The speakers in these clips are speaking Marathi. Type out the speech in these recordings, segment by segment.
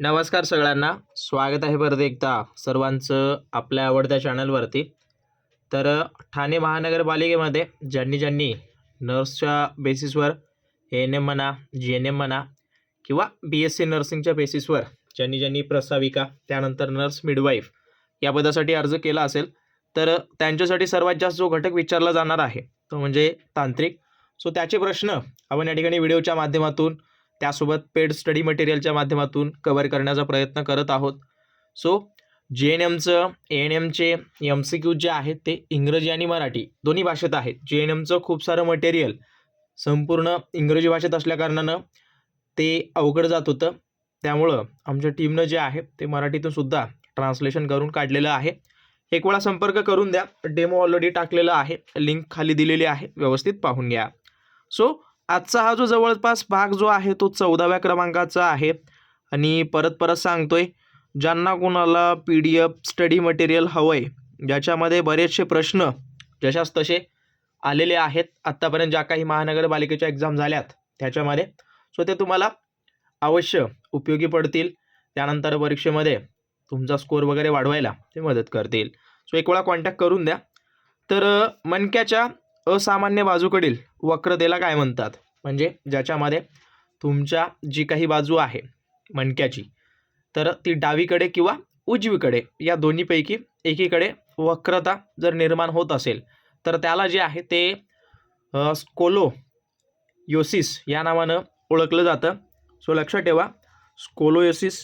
नमस्कार सगळ्यांना. स्वागत आहे परत एकदा सर्वांचं आपल्या आवडत्या चॅनलवरती. तर ठाणे महानगरपालिकेमध्ये ज्यांनी ज्यांनी नर्सच्या बेसिसवर ए एन एम म्हणा जी एन एम म्हणा किंवा बी एस सी नर्सिंगच्या बेसिसवर ज्यांनी ज्यांनी प्रस्ताविका त्यानंतर नर्स मिडवाईफ या पदासाठी अर्ज केला असेल तर त्यांच्यासाठी सर्वात जास्त जो घटक विचारला जाणार आहे तो म्हणजे तांत्रिक. सो त्याचे प्रश्न आपण या ठिकाणी व्हिडिओच्या माध्यमातून त्यासोबत पेड स्टडी मटेरियलच्या माध्यमातून कवर करण्याचा प्रयत्न करत आहोत. सो जे एन एमचं ए एन एमचे एम सी क्यू जे आहेत ते इंग्रजी आणि मराठी दोन्ही भाषेत आहेत. जे एन एमचं खूप सारं मटेरियल संपूर्ण इंग्रजी भाषेत असल्याकारणानं ते अवघड जात होतं. त्यामुळं आमच्या टीमनं जे आहे ते मराठीतून सुद्धा ट्रान्सलेशन करून काढलेलं आहे. एक वेळा संपर्क करून द्या. डेमो ऑलरेडी टाकलेला आहे. लिंक खाली दिलेली आहे. व्यवस्थित पाहून घ्या. सो आजचा हा जो जवळपास भाग जो आहे तो चौदाव्या क्रमांकाचा आहे. आणि परत परत सांगतोय ज्यांना कोणाला P D F study material हवं आहे ज्याच्यामध्ये बरेचसे प्रश्न जशाच तसे आलेले आहेत. आत्तापर्यंत ज्या काही महानगरपालिकेच्या एक्झाम झाल्यात त्याच्यामध्ये. सो ते तुम्हाला अवश्य उपयोगी पडतील. त्यानंतर परीक्षेमध्ये तुमचा स्कोअर वगैरे वाढवायला ते मदत करतील. सो एक वेळा कॉन्टॅक्ट करून द्या. तर मनक्याच्या मणक्याच्या असामान्य बाजूकडील वक्रतेला काय म्हणतात? म्हणजे ज्याच्यामध्ये तुमच्या जी काही बाजू आहे मणक्याची तर ती डावीकडे किंवा उजवीकडे या दोन्हीपैकी एकीकडे वक्रता जर निर्माण होत असेल तर त्याला जे आहे ते स्कोलो योसिस या नावानं ओळखलं जातं. सो लक्षात ठेवा स्कोलोयोसिस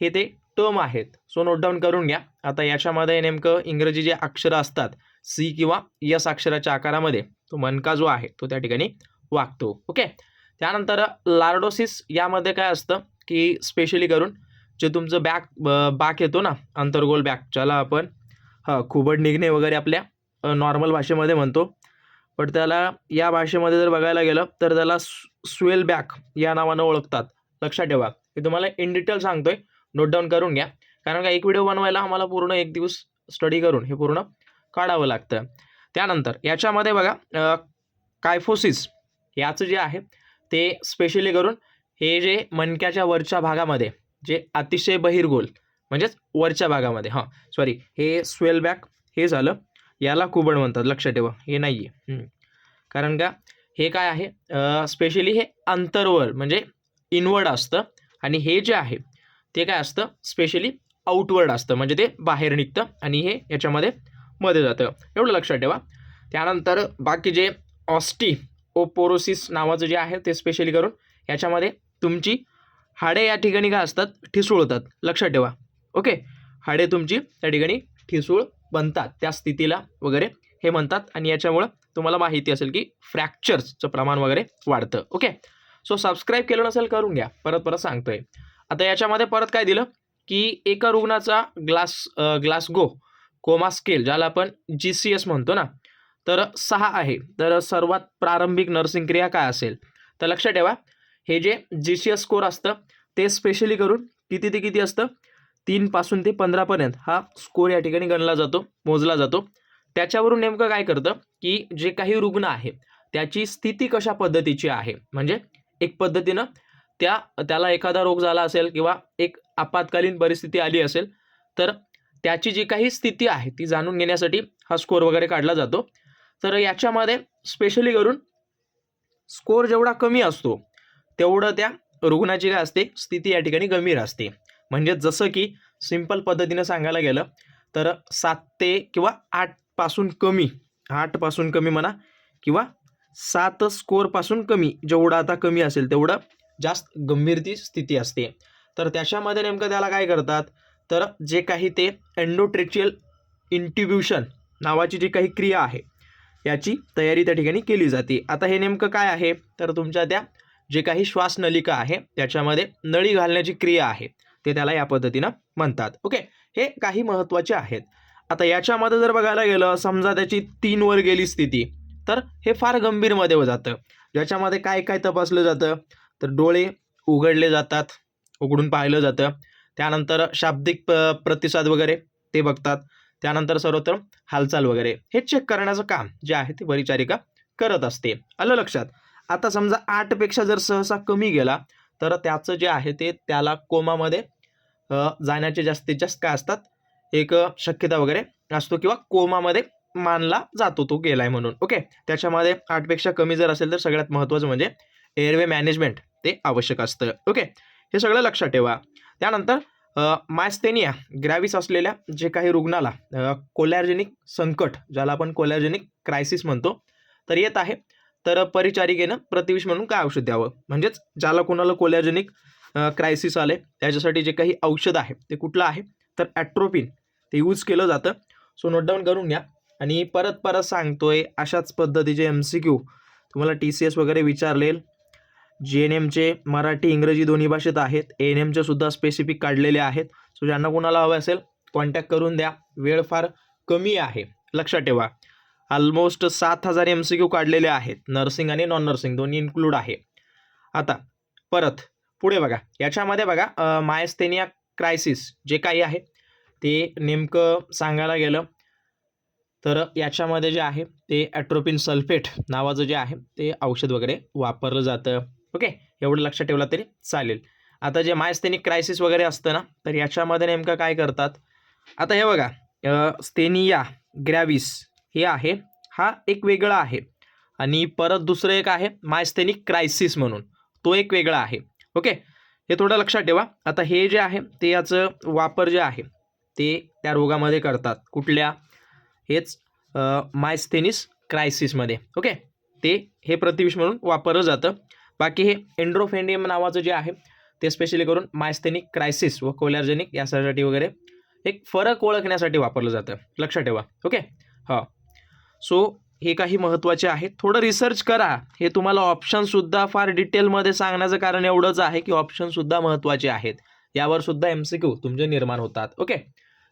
हे ते टर्म आहेत. सो नोट डाऊन करून घ्या. आता याच्यामध्ये नेमकं इंग्रजी जे अक्षरं असतात सी किंवा यस अक्षराच्या आकारामध्ये तो मनका जो आहे तो त्या ठिकाणी वागतो. ओके? त्यानंतर लार्डोसिस यामध्ये काय असतं की स्पेशली करून जे तुमचं बॅक बॅक येतो ना अंतर्गोल बॅक ज्याला आपण हां खुबड निघणे वगैरे आपल्या नॉर्मल भाषेमध्ये म्हणतो. पण त्याला या भाषेमध्ये जर बघायला गेलं तर त्याला स्वेल बॅक या नावानं ओळखतात. लक्षात ठेवा. मी तुम्हाला इन डिटेल सांगतोय. नोट डाऊन करून घ्या. कारण का एक व्हिडिओ बनवायला आम्हाला पूर्ण एक दिवस स्टडी करून हे पूर्ण काढावं लागतं. त्यानंतर याच्यामध्ये बघा कायफोसिस याचं जे आहे ते स्पेशली करून हे जे मणक्याच्या वरच्या भागामध्ये जे अतिशय बहिर्गोल म्हणजेच वरच्या भागामध्ये हां सॉरी हे स्वेल बॅक हे झालं याला कुबड म्हणतात लक्षात ठेवा हे नाही आहे कारण का हे काय आहे स्पेशली हे अंतरवर म्हणजे इनवर्ड असतं आणि हे जे आहे ते काय असतं स्पेशली आउटवर्ड असतं म्हणजे ते बाहेर निघतं आणि हे याच्यामध्ये मध्ये जातं. एवढं लक्षात ठेवा. त्यानंतर बाकी जे ऑस्टी ओपोरोसिस नावाचं जे आहे ते स्पेशली करून याच्यामध्ये तुमची हाडे या ठिकाणी काय असतात? ठिसूळ होतात. लक्षात ठेवा. ओके? हाडे तुमची त्या ठिकाणी ठिसूळ बनतात. त्या स्थितीला वगैरे हे म्हणतात आणि याच्यामुळं तुम्हाला माहिती असेल की फ्रॅक्चर्सचं प्रमाण वगैरे वाढतं. ओके? सो सबस्क्राईब केलं नसेल करून घ्या. परत परत सांगतोय. आता याच्यामध्ये परत काय दिलं? की एका रुग्णाचा ग्लास ग्लासगो कोमा स्केल ज्याला आपण जी सी एस म्हणतो ना तर सहा आहे. तर सर्वात प्रारंभिक नर्सिंग क्रिया काय असेल? तर लक्षात ठेवा हे जे जी सी एस स्कोर असतं ते स्पेशली करून किती ते किती असतं? तीनपासून ते पंधरापर्यंत हा स्कोर या ठिकाणी गणला जातो मोजला जातो. त्याच्यावरून नेमकं काय करतं की जे काही रुग्ण आहे त्याची स्थिती कशा पद्धतीची आहे? म्हणजे एक पद्धतीनं त्या त्याला एखादा रोग झाला असेल किंवा एक आपत्कालीन परिस्थिती आली असेल तर त्याची जी काही स्थिती आहे ती जाणून घेण्यासाठी हा स्कोर वगैरे काढला जातो. तर याच्यामध्ये स्पेशली करून स्कोर जेवढा कमी असतो तेवढं त्या रुग्णाची काय असते स्थिती या ठिकाणी गंभीर असते. म्हणजे जसं की सिंपल पद्धतीनं सांगायला गेलं तर सात ते किंवा आठपासून कमी आठपासून कमी म्हणा किंवा सात स्कोअरपासून कमी जेवढं आता कमी असेल तेवढं जास्त गंभीर ती स्थिती असते. तर त्याच्यामध्ये नेमकं त्याला काय करतात तर जे काही ते एन्डोट्रेचियल इंट्रिब्युशन नावाची जी काही क्रिया आहे याची तयारी त्या ठिकाणी केली जाते. आता हे नेमकं काय आहे? तर तुमच्या त्या जे काही श्वासनलिका आहे त्याच्यामध्ये नळी घालण्याची क्रिया आहे ते त्याला या पद्धतीनं म्हणतात. ओके हे काही महत्त्वाचे आहेत. आता याच्यामध्ये जर बघायला गेलं समजा त्याची तीन वर गेली स्थिती तर हे फार गंभीरमध्ये जातं. ज्याच्यामध्ये काय काय तपासलं जातं? तर डोळे उघडले जातात उघडून पाहिलं जातं. त्यानंतर शाब्दिक प प्रतिसाद वगैरे ते बघतात. त्यानंतर सर्वत्र हालचाल वगैरे. हे चेक करण्याचं काम जे आहे ते परिचारिका करत असते. आलं लक्षात? आता समजा आठपेक्षा जर सहसा कमी गेला तर त्याचं जे आहे ते त्याला कोमामध्ये जाण्याचे जास्तीत जास्त काय असतात? एक शक्यता वगैरे असतो किंवा कोमामध्ये मानला जातो तो गेलाय म्हणून. ओके त्याच्यामध्ये आठपेक्षा कमी जर असेल तर सगळ्यात महत्त्वाचं म्हणजे एअरवे मॅनेजमेंट ते आवश्यक असतं. ओके हे सगळं लक्षात ठेवा. त्यानंतर मायस्थेनिया ग्रॅव्हिस असलेल्या जे काही रुग्णाला कोलॅर्जेनिक संकट ज्याला आपण कोलॅर्जेनिक क्रायसिस म्हणतो तर येत आहे. तर परिचारिकेनं प्रतिविष म्हणून काय औषध द्यावं? म्हणजेच ज्याला कोणाला कोलॅर्जेनिक क्रायसिस आले त्याच्यासाठी जे काही औषध आहे ते कुठलं आहे? तर ॲट्रोपिन ते यूज केलं जातं. सो नोट डाऊन करून घ्या. आणि परत परत सांगतोय अशाच पद्धतीचे एम सी क्यू तुम्हाला टी सी एस वगैरे विचारलेल जी एन एमचे मराठी इंग्रजी दोन्ही भाषेत आहेत. ए एन एमचे सुद्धा स्पेसिफिक काढलेले आहेत. सो ज्यांना कोणाला हवं असेल कॉन्टॅक्ट करून द्या. वेळ फार कमी आहे. लक्षात ठेवा. ऑलमोस्ट सात हजार एम सी क्यू काढलेले आहेत. नर्सिंग आणि नॉन नर्सिंग दोन्ही इन्क्लूड आहे. आता परत पुढे बघा. याच्यामध्ये बघा मायस्थेनिया क्रायसिस जे काही आहे ते नेमकं सांगायला गेलं तर याच्यामध्ये जे आहे ते ॲट्रोपिन सल्फेट नावाचं जे आहे ते औषध वगैरे वापरलं जातं. ओके? एवढं लक्षात ठेवलं तरी चालेल. आता जे मायस्थेनिक क्रायसिस वगैरे असतं ना तर याच्यामध्ये नेमकं काय करतात? आता हे बघा स्टेनिया ग्रॅविस हे आहे हा एक वेगळा आहे. आणि परत दुसरं एक आहे मायस्थेनिक क्रायसिस म्हणून. तो एक वेगळा आहे. ओके? हे थोडं लक्षात ठेवा. आता हे जे आहे ते याचं वापर जे आहे ते त्या रोगामध्ये करतात. कुठल्या? हेच मायस्थेनिस क्रायसिसमध्ये ओके? ते हे प्रतिविष म्हणून वापरलं जातं. बाकी हे एन्ड्रोफेंडियम नावाचं जे आहे ते स्पेशली करून मायस्थेनिक क्रायसिस व कोलॅर्जेनिक यासाठी वगैरे एक फरक ओळखण्यासाठी वापरलं जातं. लक्षात ठेवा. ओके हां. सो हे काही महत्त्वाचे आहे. थोडं रिसर्च करा. हे तुम्हाला ऑप्शनसुद्धा फार डिटेलमध्ये सांगण्याचं कारण एवढंच आहे की ऑप्शनसुद्धा महत्त्वाचे आहेत. यावर सुद्धा एम सी क्यू तुमचे निर्माण होतात. ओके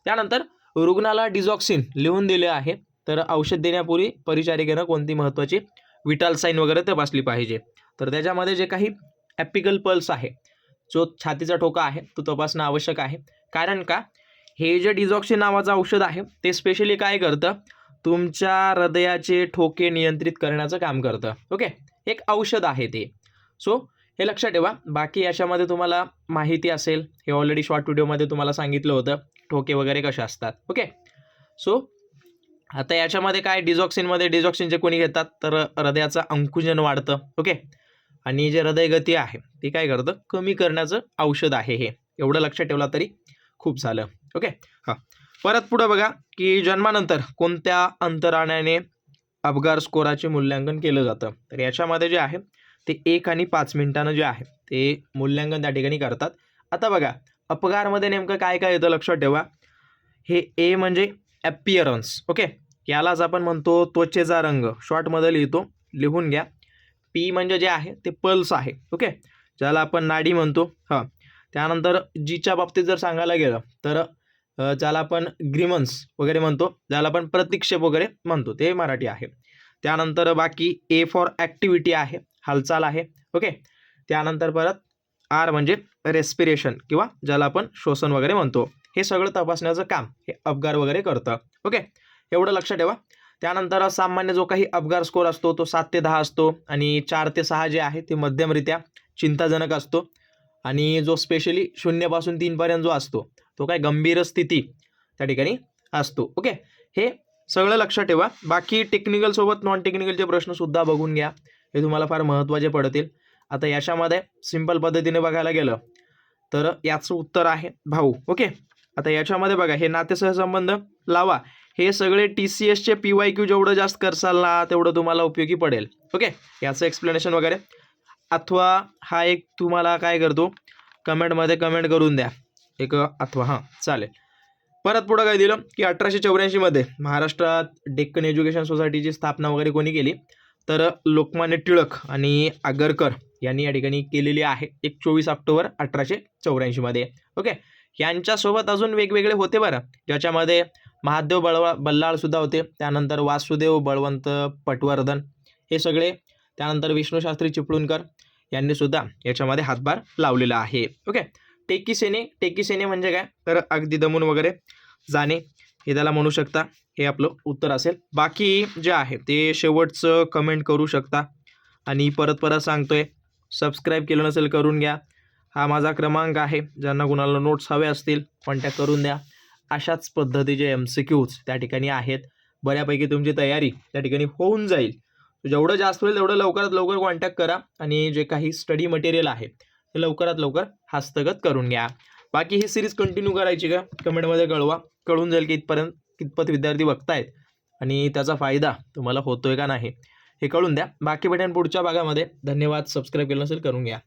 त्यानंतर रुग्णाला डिझॉक्सिन लिहून दिले आहे. तर औषध देण्यापूर्वी परिचारिकेनं कोणती महत्त्वाची विटाल साईन वगैरे तपासली पाहिजे. तर त्याच्यामध्ये जे काही ॲपिकल पल्स आहे जो छातीचा ठोका आहे तो तपासणं आवश्यक आहे. कारण का? हे जे डिझॉक्सिन नावाचं औषध आहे ते स्पेशली काय करतं? तुमच्या हृदयाचे ठोके नियंत्रित करण्याचं काम करतं. ओके एक औषध आहे ते. सो हे लक्षात ठेवा. बाकी याच्यामध्ये तुम्हाला माहिती असेल. हे ऑलरेडी शॉर्ट व्हिडिओमध्ये तुम्हाला सांगितलं होतं. ठोके वगैरे कसे असतात. ओके सो आता याच्यामध्ये काय? डिझॉक्सिनमध्ये डिझॉक्सिन जे कोणी घेतात तर हृदयाचं अंकुजन वाढतं. ओके आणि जे हृदयगती आहे ती काय करतं? कमी करण्याचं औषध आहे हे. एवढं लक्षात ठेवला तरी खूप झालं. ओके? हां. परत पुढं बघा की जन्मानंतर कोणत्या अंतराण्याने अपघात स्कोराचे मूल्यांकन केलं जातं? तर याच्यामध्ये जे आहे ते एक आणि पाच मिनिटानं जे आहे ते मूल्यांकन त्या ठिकाणी करतात. आता बघा अपघारमध्ये नेमकं काय काय येतं लक्षात ठेवा. हे ए म्हणजे ॲपियरन्स ओके? यालाच आपण म्हणतो त्वचेचा रंग. शॉर्टमध्ये लिहितो लिहून घ्या. पी म्हणजे जे आहे ते पल्स आहे. ओके? ज्याला आपण नाडी म्हणतो. हां. त्यानंतर जीच्या बाबतीत जर सांगायला गेलं तर ज्याला आपण ग्रिमन्स वगैरे म्हणतो ज्याला आपण प्रतिक्षेप वगैरे म्हणतो ते मराठी आहे. त्यानंतर बाकी ए फॉर ॲक्टिव्हिटी आहे हालचाल आहे. ओके? त्यानंतर परत आर म्हणजे रेस्पिरेशन किंवा ज्याला आपण श्वसन वगैरे म्हणतो. हे सगळं तपासण्याचं काम हे अपगार वगैरे करतं. ओके? एवढं लक्षात ठेवा. त्यानंतर सामान्य जो काही अपगार स्कोर असतो तो सात ते दहा असतो आणि चार ते सहा जे आहे ते मध्यमरित्या चिंताजनक असतो. आणि जो स्पेशली शून्यपासून तीनपर्यंत जो असतो तो काय गंभीर स्थिती त्या ठिकाणी असतो. ओके हे सगळं लक्षात ठेवा. बाकी टेक्निकलसोबत नॉन टेक्निकलचे प्रश्नसुद्धा बघून घ्या. हे तुम्हाला फार महत्त्वाचे पडतील. आता याच्यामध्ये सिंपल पद्धतीने बघायला गेलं तर याचं उत्तर आहे भाऊ. ओके आता याच्यामध्ये बघा हे नातेसह संबंध लावा. हे सगळे टी सी एसचे पी वाय क्यू जेवढं जास्त करसाल ना तेवढं तुम्हाला उपयोगी पडेल. ओके याचं एक्सप्लेनेशन वगैरे. अथवा हा एक तुम्हाला काय करतो? कमेंटमध्ये कमेंट करून द्या. एक अथवा हां चालेल. परत पुढं काय दिलं? की अठराशे चौऱ्याऐंशीमध्ये महाराष्ट्रात डेक्कन एज्युकेशन सोसायटीची स्थापना वगैरे कोणी केली? तर लोकमान्य टिळक आणि आगरकर यांनी या ठिकाणी केलेली आहे. एक चोवीस ऑक्टोबर अठराशे चौऱ्याऐंशीमध्ये ओके यांच्यासोबत अजून वेगवेगळे होते बरं. ज्याच्यामध्ये महादेव बळवा बल्लाळसुद्धा होते. त्यानंतर वासुदेव बळवंत पटवर्धन हे सगळे. त्यानंतर विष्णूशास्त्री चिपळूणकर यांनी सुद्धा याच्यामध्ये हातभार लावलेला आहे. ओके? टेकी सेने टेकी सेने म्हणजे काय? तर अगदी दमून वगैरे जाणे. हे त्याला म्हणू शकता. हे आपलं उत्तर असेल. बाकी जे आहे ते शेवटचं कमेंट करू शकता. आणि परत परत सांगतोय सबस्क्राईब केलं नसेल करून घ्या. हा माझा क्रमांक आहे. ज्यांना कुणाला नोट्स हवे असतील पण त्या करून द्या. अशाच पद्धतीचे एम सी क्यूज त्या ठिकाणी आहेत. बऱ्यापैकी तुमची तयारी त्या ठिकाणी होऊन जाईल. जेवढं जास्त होईल तेवढं लवकरात लवकर कॉन्टॅक्ट करा आणि जे काही स्टडी मटेरियल आहे ते लवकरात लवकर हस्तगत करून घ्या. बाकी ही सिरीज कंटिन्यू करायची का? कमेंटमध्ये कळवा. कळून जाईल की इथपर्यंत कितपत विद्यार्थी बघतायत आणि त्याचा फायदा तुम्हाला होतोय का नाही हे कळून द्या. बाकी भेटेन पुढच्या भागामध्ये. धन्यवाद. सबस्क्राईब केलं नसेल करून घ्या.